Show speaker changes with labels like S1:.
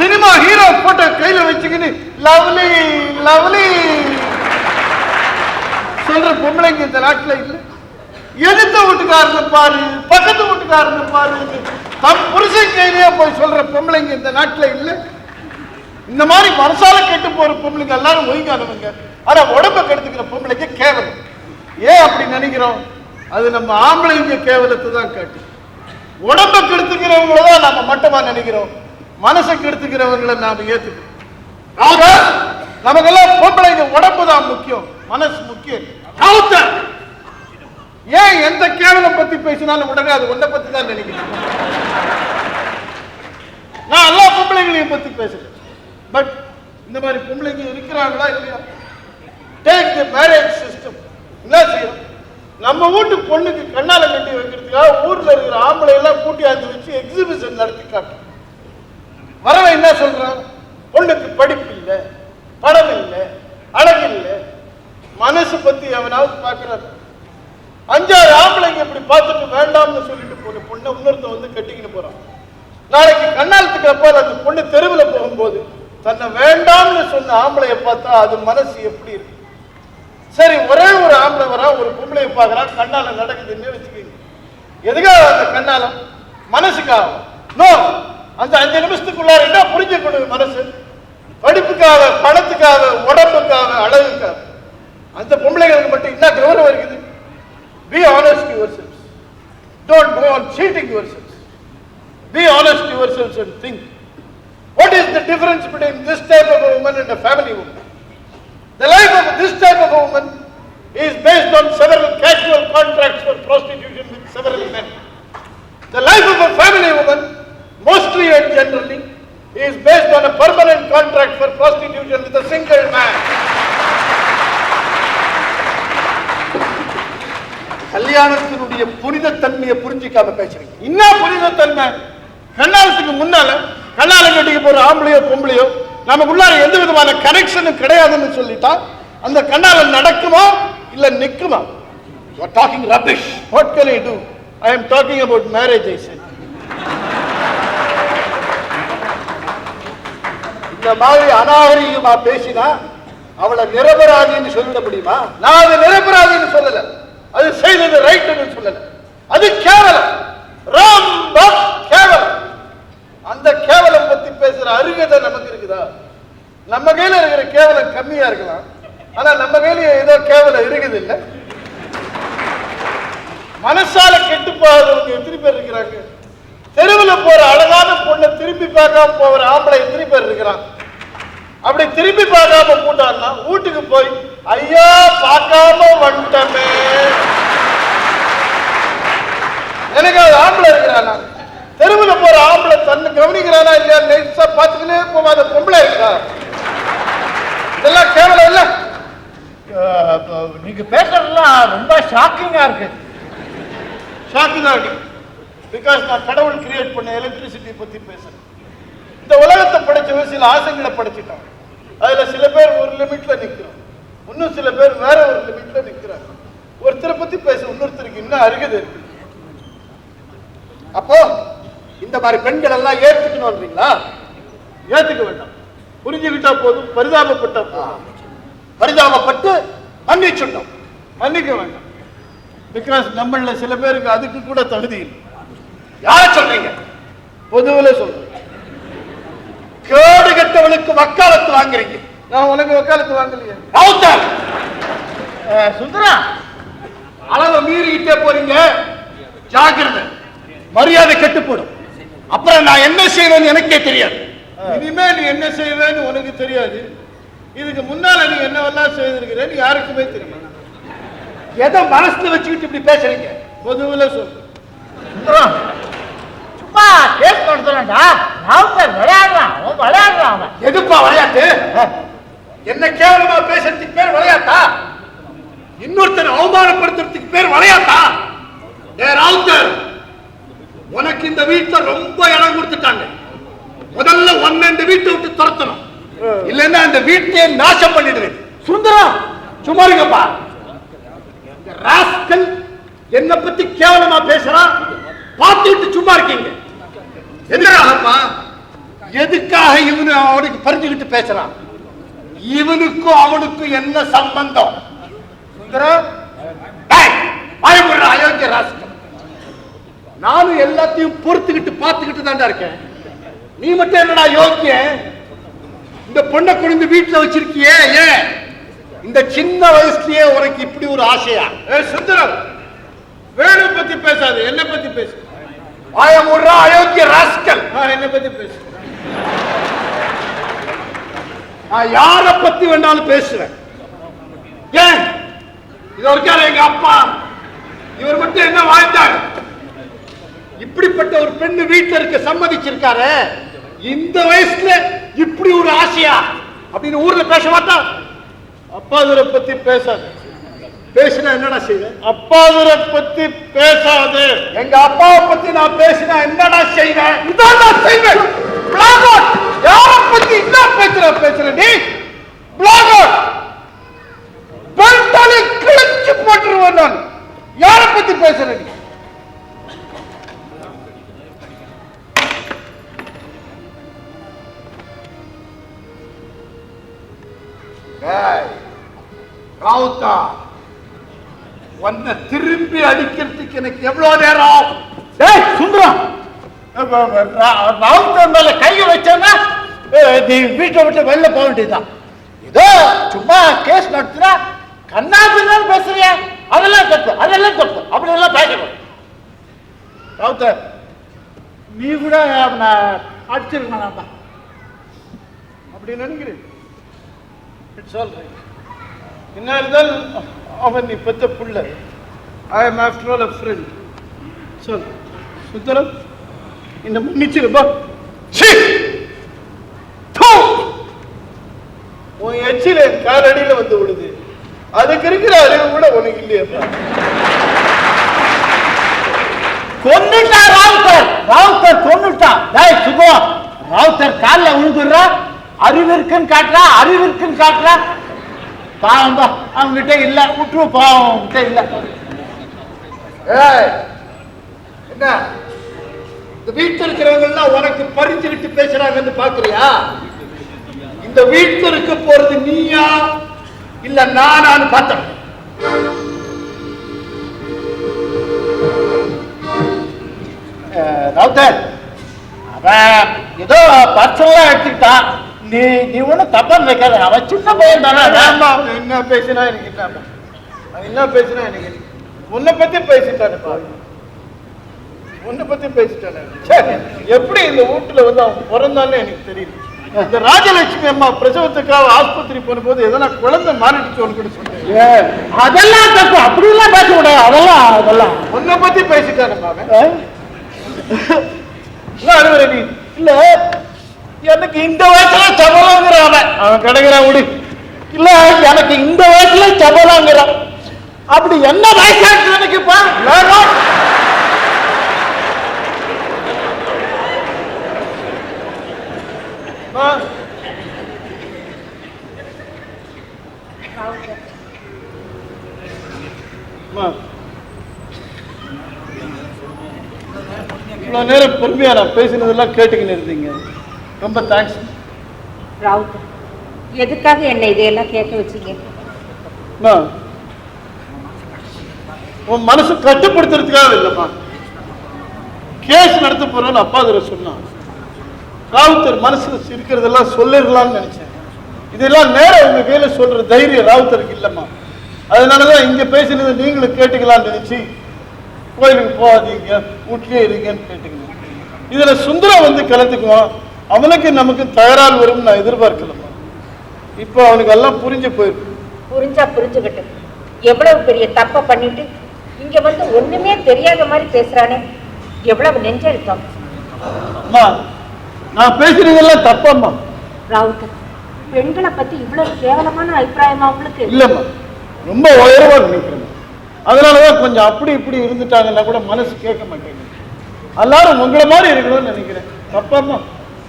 S1: Cinema hero photo கையில வச்சுக்கின்னு lovely lovely. சொல்ற பொம்பளைங்க இந்த நாட்டில் இல்லை. எதிர்த்த வீட்டுக்காரனை பாரு பக்கத்து வீட்டுக்காரனை பாரு தம் புருஷன் கையிலேயே போய் சொல்ற பொம்பளைங்க இந்த நாட்டில் இல்லை. இந்த மாதிரி மனசால கெட்டு போற பொம்பளைங்க எல்லாரும் ஒய்ங்கானவங்க ஆனா உடம்ப கெடுத்துக்கிற பொம்பளைங்க கேவலம். ஏன் அப்படி நினைக்கிறோம்? அது நம்ம ஆம்பளைங்க கேவலத்தை தான் காட்டு உடம்ப கெடுத்துக்கிறவங்கள தான் நம்ம மட்டமா நினைக்கிறோம். மனசை கெடுத்துக்கிறவங்களை நாம ஏத்துக்கிறோம் ஆக நமக்கெல்லாம் பொம்பளைங்க உடம்பு தான் முக்கியம். மனசு முக்கியம். ஏன் எந்த கேவலம் பத்தி பேசினாலும் உடனே அது உன்னை பத்தி தான் நினைக்கிறேன் நான் எல்லா பொம்பளைங்களையும் பத்தி பேசுறேன் பட் இந்த மாதிரி பொம்பளைங்க இருக்கிறாங்களா இல்லையா? டேக் தி மேரேஜ் சிஸ்டம் என்ன செய்யும் நம்ம வீட்டு பொண்ணுக்கு கண்ணால கட்டி வைக்கிறதுக்காக ஊர்ல இருக்கிற ஆம்பளை எல்லாம் கூட்டியாந்து வச்சு எக்ஸிபிஷன் நடத்தி காட்டும் வரவன் என்ன சொல்றான்? பொண்ணுக்கு படிப்பு இல்லை படம் இல்லை அழகு இல்லை. மனசு பத்தி எவனாவது பார்க்கறான். அஞ்சாறு ஆம்பளைங்க இப்படி பார்த்துட்டு வேண்டாம்னு சொல்லிட்டு போன பொண்ணை இன்னொருத்த வந்து கட்டிக்கிட்டு போறான். நாளைக்கு கண்ணாலத்துக்கு அப்பால் அந்த பொண்ணு தெருவில் போகும்போது தன்னை வேண்டாம்னு சொன்ன ஆம்பளைய பார்த்தா அது மனசு எப்படி இருக்கு? சரி ஒரே ஒரு ஆம்பளை வரா ஒரு பொம்பளைய பார்க்கறான் கண்ணால நடக்குதுன்னு வச்சுக்கோங்க. எதுக்காக அந்த கண்ணாலம்? மனசுக்காக. நோ அந்த அஞ்சு நிமிஷத்துக்குள்ளார என்ன புரிஞ்சுக்கணும் மனசு? படிப்புக்காக பணத்துக்காக உடம்புக்காக அழகுக்காக. அந்த பொம்பளைகளுக்கு மட்டும் என்ன கௌரவம் இருக்குது? Be honest yourselves don't go on cheating yourselves be honest yourselves and think what is the difference between this type of woman and a family woman the life of
S2: கல்யாணத்தினுடைய புனித தன்மையை புரிஞ்சிக்காம பேசுறீங்க.
S1: என்ன புனிதத்தன்மை? கண்ணாலத்துக்கு முன்னால கண்ணால கட்டிக்கு போற ஆம்பளையோ பொம்பளையோ நமக்குள்ளார எந்த விதமான கனெக்ஷனும் கிடையாதுன்னு சொல்லிட்டா அந்த கண்ணால நடக்குமா இல்ல நிக்குமா?
S2: You are talking rubbish
S1: what can I do I am talking about marriage I said
S2: இந்த மாதிரி அநாகரிகமா பேசினா அவளை நிரபராதின்னு சொல்லிட முடியுமா?
S1: நான் அது நிரபராதின்னு சொல்லல. அது செய்தது ரைட்டுன்னு சொல்லல. அது கேவலம். ரொம்ப கேவலம். அந்த கேவலம் பத்தி பேசுற அருகதை நமக்கு இருக்குதா? நம்ம கையில இருக்கிற கேவலம் கம்மியா இருக்கலாம். ஆனா நம்ம கையில ஏதோ கேவலம் இருக்குது இல்ல? மனசால கெட்டு போகாதவங்க எத்தனை பேர் இருக்கிறாங்க? தெருவில் போற அழகான பொண்ணை திரும்பி பார்க்காம போகிற ஆம்பளை எத்தனை பேர் இருக்கிறான்? அப்படி திரும்பி பார்க்காம கூட்டாருன்னா வீட்டுக்கு போய் ஐயா பார்க்காம வந்துட்டமே. எனக்கு அது ஆம்பளை இருக்கிறானா? தெருவில் போற ஆம்பளை தன்னை கவனிக்கிறானா இல்லையா? நெக்ஸ்டா பார்த்துக்கினே போகாத பொம்பளை இருக்கா? இதெல்லாம் கேவலம் இல்ல.
S3: நீங்க பேசுறதெல்லாம் ரொம்ப ஷாக்கிங்கா இருக்கு.
S1: ஷாக்கு தான் பிகாஸ் நான் கடவுள் கிரியேட் பண்ண எலக்ட்ரிசிட்டி பத்தி பேசுறேன். இந்த உலகத்தை படைச்சவன் சில ஆசைகளை படைச்சிட்டான். அதுல சில பேர் ஒரு லிமிட்ல நிக்கிறோம் இன்னும் சில பேர் வேற ஒரு லிமிட்ல நிக்கிறாங்க. ஒருத்தரை பத்தி பேச இன்னொருத்தருக்கு இன்னும் அருகது இருக்கு.
S2: அப்போ இந்த மாதிரி பெண்கள் எல்லாம் ஏற்றுக்கணும்ன்றீங்களா
S1: ஏத்துக்க வேண்டாம். புரிஞ்சுக்கிட்டா போதும் பரிதாபப்பட்ட போதும்.
S2: பரிதாபப்பட்டு மன்னிச்சுட்டோம்
S1: மன்னிக்க வேண்டாம். பிகாஸ் நம்மள சில பேருக்கு அதுக்கு கூட தகுதி இல்லை.
S2: யார சொல்றீங்க?
S1: பொதுவில் சொல்றீங்க
S2: கேடு கட்டவனுக்கு வக்காலத்து வாங்குறீங்க.
S1: நான் உனக்கு வக்காலத்து வாங்கலையே.
S2: ரவுத்தர்
S3: சுந்தரா
S2: அளவை மீறிக்கிட்டே போறீங்க. ஜாக்கிரதை. மரியாதை கெட்டு போடும். அப்புறம் நான் என்ன செய்வேன்னு எனக்கே தெரியாது.
S1: இனிமே நீ என்ன செய்வேன்னு உனக்கு தெரியாது. இதுக்கு முன்னால நீ என்னவெல்லாம் செய்திருக்கிறேன்னு யாருக்குமே தெரியும்
S2: எதை மனசுல வச்சுக்கிட்டு இப்படி பேசுறீங்க?
S1: பொதுவில் சொல்லு
S3: சும்மா கேஸ் நடத்துறா நான் விளையாடுறான் அவன் விளையாடுறான்
S2: எதுப்பா விளையாட்டு? என்ன கேவலமா பேசுறதுக்கு பேர் விளையாட்டா இன்னொருத்தனை அவமானப்படுத்துறதுக்கு பேர் விளையாட்டா டே ராவுத்தர் உனக்கு இந்த வீட்டுல ரொம்ப இடம் கொடுத்துட்டாங்க. முதல்ல ஒன்னு இந்த வீட்டை விட்டு துரத்தணும். இல்லைன்னா இந்த வீட்டையே நாசம் பண்ணிடுவேன். சுந்தரம் சும்மா இருங்கப்பா. ராஸ்கல் என்ன பத்தி கேவலமா பேசுறான் பார்த்துட்டு சும்மா இருக்கீங்க. எந்திராகப்பா எதுக்காக இவனு அவனுக்கு பறிஞ்சுக்கிட்டு பேசுறான்? இவனுக்கும் அவனுக்கும் என்ன சம்பந்தம்? சுந்தரம் அயோக்கிய ராஷ்டிரம் நானும் எல்லாத்தையும் பொறுத்துக்கிட்டு பார்த்துக்கிட்டு தாண்டா இருக்கேன். நீ மட்டும் என்னடா யோக்கிய? இந்த பொண்ணை கொண்டு வீட்டுல வச்சிருக்கியே ஏன் இந்த சின்ன வயசுலயே உனக்கு இப்படி ஒரு ஆசையா?
S1: சுந்தரம் வேணு பத்தி பேசாது என்ன பத்தி பேசு.
S2: ஆயம் மூடுறா அயோக்கிய ராஸ்கல்.
S1: என்ன பத்தி பேசு.
S2: நான் யார பத்தி வேணாலும் பேசுறேன். ஏன்? இது இருக்காரு எங்க அப்பா இவர் மட்டும் என்ன வாழ்ந்தார்? இப்படிப்பட்ட ஒரு பெண்ணு வீட்டுல இருக்க சம்மதிச்சிருக்காரு. இந்த வயசுல இப்படி ஒரு ஆசையா? அப்படின்னு ஊர்ல பேச மாட்டான்
S1: அப்பாதுரை பத்தி பேசாத.
S2: பேசினா என்னடா செய்வேன்
S1: அப்பாதுரை பத்தி பேசாதே.
S2: எங்க அப்பாவை பத்தி நான் பேசினா என்னடா செய்வேன். இதான் செய்வேன்! யார பத்தி என்ன பேசுற பேசுற? நீ out! பெல்ட்டாலே கிழிச்சு போட்டுருவேன் நான். யார பத்தி பேசுற நீ? ராவுத்தா உன்னை திரும்பி அடிக்கிறதுக்கு எனக்கு எவ்வளவு நேரம்? ஆகும்?
S3: சுந்தரம். ராவுத்தர் மேல கையை வச்சேன்னா நீ வீட்டை விட்டு வெளில போக வேண்டியதுதான். ஏதோ சும்மா கேஸ் நடத்துறா கண்ணா பின்னான்னு பேசுறியா. அதெல்லாம் தப்பு அதெல்லாம் தப்பு. அப்படி எல்லாம் பேசணும் ராவுத்தர் நீ கூட அவனை அடிச்சிருக்கணும்ப்பா
S1: அப்படி நினைக்கிறேன். இட்ஸ் ஆல் ரைட் என்ன இருந்தாலும் அவன் நீ பெத்த புள்ள. I am after all a friend சொல் சுந்தரம் இந்த மன்னிச்சிருப்பா சீ! தூ! உன் எச்சில என் காலடியில வந்து விடுது அதுக்கு இருக்கிற அறிவு கூட உனக்கு இல்லையப்பா
S3: கொன்னுட்டான் ராவுத்தர் ராவுத்தர் கொன்னுட்டான் டேய் சுகம் ராவுத்தர் காலில் விழுந்துடுறா. அறிவு இருக்குன்னு காட்டுறா அறிவு இருக்குன்னு காட்டுறா. பாவம் அவன்கிட்ட இல்ல விட்டுரு பாவம் அவன்கிட்ட இல்ல.
S2: என்ன? இந்த வீட்டுல இருக்கிறவங்க எல்லாம் உனக்கு பறிஞ்சுக்கிட்டு பேசுறாங்கன்னு பாக்குறியா? இந்த வீட்டுல இருக்க போறது நீயா? இல்ல நானான்னு பார்த்தேன்
S3: ராவுத்தர் அவன் ஏதோ பர்சனலா எடுத்துக்கிட்டான் நீ நீ ஒன்றும் தப்பா நினைக்காத. அவன் சின்ன பையன் தானே
S1: என்ன பேசினா எனக்கு என்ன பேசினா எனக்கு? உன்னை பத்தி பேசிட்டானேப்பா உன்னை பத்தி பேசிட்டானே. எப்படி இந்த வீட்டுல வந்து அவன் பிறந்தான்னு எனக்கு தெரியல. இந்த ராஜலட்சுமி அம்மா பிரசவத்துக்காக ஆஸ்பத்திரி போனபோது எதனா குழந்தை மாறிடுச்சோன்னு கூட சொன்னேன்
S3: அதெல்லாம் தப்பு. அப்படிலாம் பேச கூடாது அதெல்லாம் அதெல்லாம்.
S1: உன்னை பத்தி அழுகுற நீ? இல்ல. எனக்கு இந்த வயசுல சபலங்கிறான் அவன். அவன் கிடைக்கிறான் விடு
S3: இல்ல எனக்கு இந்த வயசுல சபலாங்கிறான். அப்படி என்ன வயசாச்சு எனக்கு இப்ப
S1: வேணும். அம்மா, அம்மா. இவ்வளவு நேரம் பொறுமையா நான் பேசினதெல்லாம் கேட்டுக்கின்னு இருந்தீங்க. ரொம்ப தேங்க்ஸ்
S4: ராவுத் எதுக்காக என்னை இதையெல்லாம் கேட்க வச்சீங்க?
S1: உன் மனசு கட்டுப்படுத்துறதுக்காக இல்லைம்மா. கேஸ் நடத்த போறோம்னு அப்பா அதில் சொன்னான். ராவுத்தர் மனசுல இருக்கிறதெல்லாம் சொல்லிடலாம்னு நினைச்சேன். இதெல்லாம் நேரம் உங்க கையில சொல்ற தைரியம் ராவுத்தருக்கு இல்லைம்மா. அதனாலதான் இங்க பேசினதை நீங்களும் கேட்டுக்கலாம்னு நினைச்சு கோயிலுக்கு போகாதீங்க வீட்லயே இருங்கன்னு கேட்டுக்கணும். இதுல சுந்தரம் வந்து கலந்துக்குவான் அவனுக்கு நமக்கு தகராறு வரும்னு நான் எதிர்பார்க்கலம்மா. இப்போ அவனுக்கு எல்லாம் புரிஞ்சு போயிருக்கு.
S4: புரிஞ்சா புரிஞ்சுக்கிட்டு எவ்வளவு பெரிய தப்பை பண்ணிட்டு இங்க வந்து ஒண்ணுமே தெரியாத மாதிரி பேசுறானே. எவ்வளவு நெஞ்செழுத்தம்
S1: அம்மா நான் பேசுறதெல்லாம் தப்பம்மா.
S4: ராவுத் பெண்களை பத்தி இவ்வளவு கேவலமான அபிப்பிராயமா அவங்களுக்கு
S1: இல்லம்மா. ரொம்ப உயர்வா நினைக்கிறேன் அதனாலதான் கொஞ்சம் அப்படி இப்படி இருந்துட்டாங்கன்னா கூட மனசு கேட்க மாட்டேங்குது. எல்லாரும் உங்களை மாதிரி இருக்கணும்னு நினைக்கிறேன். தப்பாம்மா